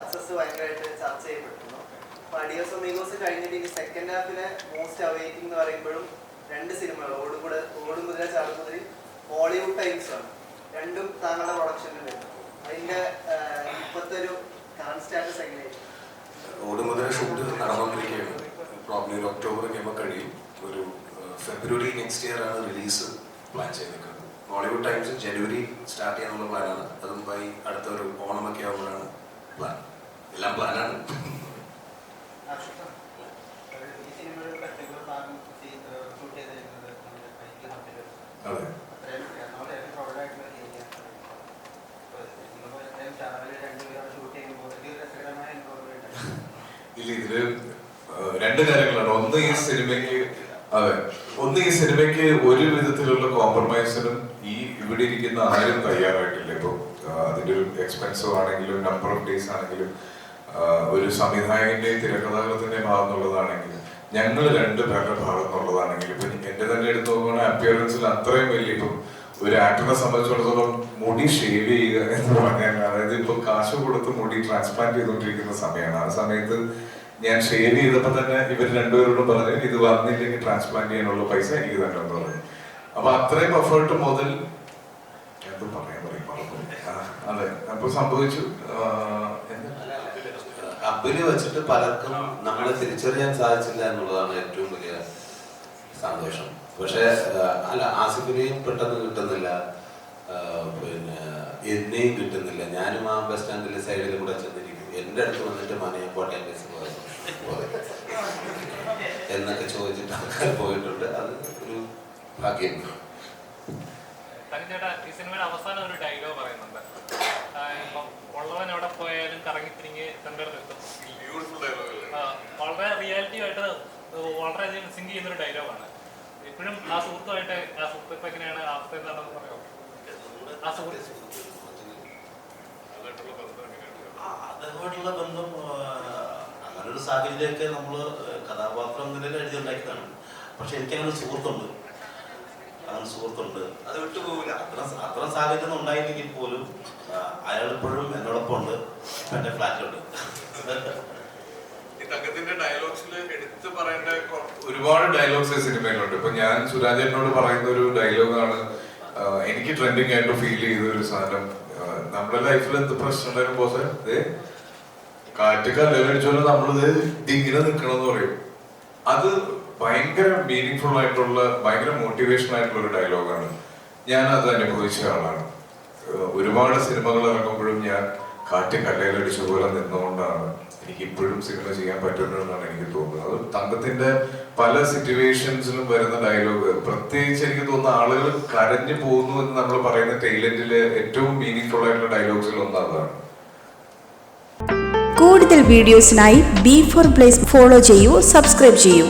Success കഴിഞ്ഞിട്ട് second ഹാഫിലെ എന്ന് രണ്ട് സിനിമകൾ ഹോളിവുഡ് ടൈംസ് ആണ്. രണ്ടും ഷൂട്ട് നടന്നുകൊണ്ടിരിക്കുകയാണ്. ഒരു ഫെബ്രുവരി നെക്സ്റ്റ് ഇയർ ആണ് റിലീസ് പ്ലാൻ ചെയ്തിരിക്കുന്നത്. ബോളിവുഡ് ടൈംസ് ജനുവരി സ്റ്റാർട്ട് ചെയ്യാനുള്ള പ്ലാനാണ് അതും ബൈ അടുത്ത ഒരു ഓണമൊക്കെ ആകുമ്പോഴാണ് പ്ലാൻ എല്ലാം പ്ലാനാണ് അതെ. ഇല്ല ഇതിൽ രണ്ട് കാര്യങ്ങളാണ്. ഒന്ന് ഈ സിനിമയ്ക്ക് അതെ. ഒന്ന് ഈ സിനിമയ്ക്ക് ഒരു വിധത്തിലുള്ള കോംപ്രമൈസിനും ഈ ഇവിടെ ഇരിക്കുന്ന ആരും തയ്യാറായിട്ടില്ല ഇപ്പൊ. അതിന്റെ ഒരു എക്സ്പെൻസീവ് ആണെങ്കിലും നമ്പർ ഓഫ് ഡേയ്സ് ആണെങ്കിലും ഒരു സംവിധായകന്റെ തിരക്കഥാകൃത്തിന്റെ ഭാഗം എന്നുള്ളതാണെങ്കിൽ ഞങ്ങൾ രണ്ട് പേരുടെ ഭാഗം എന്നുള്ളതാണെങ്കിൽ ഇപ്പൊ എന്റെ തന്നെ എടുത്തു നോക്കുകയാണെങ്കിൽ അപ്പിയറൻസിൽ അത്രയും വലിയ ഇപ്പം ഒരു ആക്ടറിനെ സംബന്ധിച്ചിടത്തോളം മുടി ഷേവ് ചെയ്യുക എന്ന് പറഞ്ഞാൽ അതായത് ഇപ്പൊ കാശ് കൊടുത്ത് മുടി ട്രാൻസ്പ്ലാന്റ് ചെയ്തുകൊണ്ടിരിക്കുന്ന സമയമാണ്. ആ സമയത്ത് ഞാൻ ഷേവ് ചെയ്തപ്പോ തന്നെ ഇവർ രണ്ടുപേരോടും പറഞ്ഞു ഇത് വന്നില്ലെങ്കിൽ ട്രാൻസ്പ്ലാന്റ് ചെയ്യാനുള്ള പൈസ എനിക്ക് തന്നെ എന്ന് പറഞ്ഞു. അപ്പൊ അത്രയും എഫേർട്ട് മുതൽ എന്ത് പറയാൻ പറയും അതെ. അപ്പൊ സംഭവിച്ചു? ഹബിൽ വെച്ചിട്ട് പലർക്കും നമ്മളെ തിരിച്ചറിയാൻ സാധിച്ചില്ല എന്നുള്ളതാണ് ഏറ്റവും വലിയ സന്തോഷം. പക്ഷെ അല്ല ആസിഫിനെയും പെട്ടെന്ന് കിട്ടുന്നില്ല. പിന്നെ എന്നെയും കിട്ടുന്നില്ല. ഞാനും ആ ബസ് സ്റ്റാൻഡിലെ സൈഡിൽ കൂടെ ചെന്നിരിക്കും. എന്റെ അടുത്ത് വന്നിട്ട് മനയെ കോട്ടയം ബസ് എന്നൊക്കെ ചോദിച്ചിട്ട് ആൾക്കാർ പോയിട്ടുണ്ട്. അത് ഒരു ഭാഗ്യം. അവസാനം ഒരു ഡയലോഗ് പറയുന്നുണ്ട്. ഉള്ളവൻ എവിടെ പോയാലും കറങ്ങി തിരിഞ്ഞ് സെന്ററിലെത്തും ആ, വളരെ റിയാലിറ്റി ആയിട്ട് വളരെയധികം സിങ്ക് ചെയ്യുന്ന ഒരു ഡയലോഗാണ് ഇപ്പോഴും ആ സുഹൃത്തുമായിട്ട് ആ സുഹൃത്ത് ഇപ്പൊ എങ്ങനെയാണ് അവസ്ഥ എന്താണെന്ന് പറയാമോ ആ സുഹൃത്ത് അദ്ദേഹമായിട്ടുള്ള ബന്ധം എങ്ങനെയാണ്? ആ, ബന്ധം ആ, അങ്ങനെ ഒരു സാഹചര്യമൊക്കെ നമ്മൾ കഥാപാത്രം നിലയിൽ എഴുതിയുണ്ടാക്കിയതാണ്. പക്ഷെ എനിക്ക് അങ്ങനെ സുഹൃത്തുണ്ട്. അങ്ങനെ സുഹൃത്തുണ്ട്. അത് വിട്ടുപോകില്ല അത്ര അത്ര സാഹചര്യം ഉണ്ടായില്ലെങ്കിൽ പോലും ആ, അയാൾ ഇപ്പോഴും എന്നോടൊപ്പം ഉണ്ട്. എന്റെ ഫ്ലാറ്റിലുണ്ട് എടുത്തു പറയേണ്ട ഒരുപാട് ഡയലോഗ്സ് സിനിമയിലുണ്ട്. ഇപ്പൊ ഞാൻ സുരാജേട്ടനോട് പറയുന്ന ഒരു ഡയലോഗാണ് എനിക്ക് ട്രെൻഡിങ് ആയിട്ട് ഫീൽ ചെയ്ത ഒരു സാധനം. നമ്മുടെ ലൈഫിൽ എന്ത് പ്രശ്നം ഉണ്ടായാലും ബോസ് കാറ്റ് കല്ലടിച്ചോലും നമ്മളിത് ഇതിങ്ങനെ നിൽക്കണമെന്ന് പറയും. അത് ഭയങ്കര മീനിങ് ഫുൾ ആയിട്ടുള്ള ഭയങ്കര മോട്ടിവേഷൻ ആയിട്ടുള്ള ഒരു ഡയലോഗാണ് ഞാൻ അത് അനുഭവിച്ച ആളാണ്. ഒരുപാട് സിനിമകൾ ഇറങ്ങുമ്പോഴും ഞാൻ കാറ്റ് കല്ലയിലടിച്ച പോലെ നിന്നുകൊണ്ടാണ് എനിക്ക് ഇപ്പോഴും സിനിമ ചെയ്യാൻ പറ്റുന്നതെന്നാണ് എനിക്ക് തോന്നുന്നത്. അത് തങ്കത്തിന്റെ പല സിറ്റുവേഷൻസിലും വരുന്ന ഡയലോഗ് പ്രത്യേകിച്ച് എനിക്ക് തോന്നുന്ന ആളുകൾ കരഞ്ഞു പോകുന്നു എന്ന് നമ്മൾ പറയുന്ന ടൈലന്റിലെ ഏറ്റവും മീനിങ് ആയിട്ടുള്ള ഡയലോഗ്സിൽ ഒന്ന് അതാണ്. കൂടുതൽ വീഡിയോസിനായി ബി ഫോർ പ്ലേസ് ഫോളോ ചെയ്യൂ സബ്സ്ക്രൈബ് ചെയ്യൂ.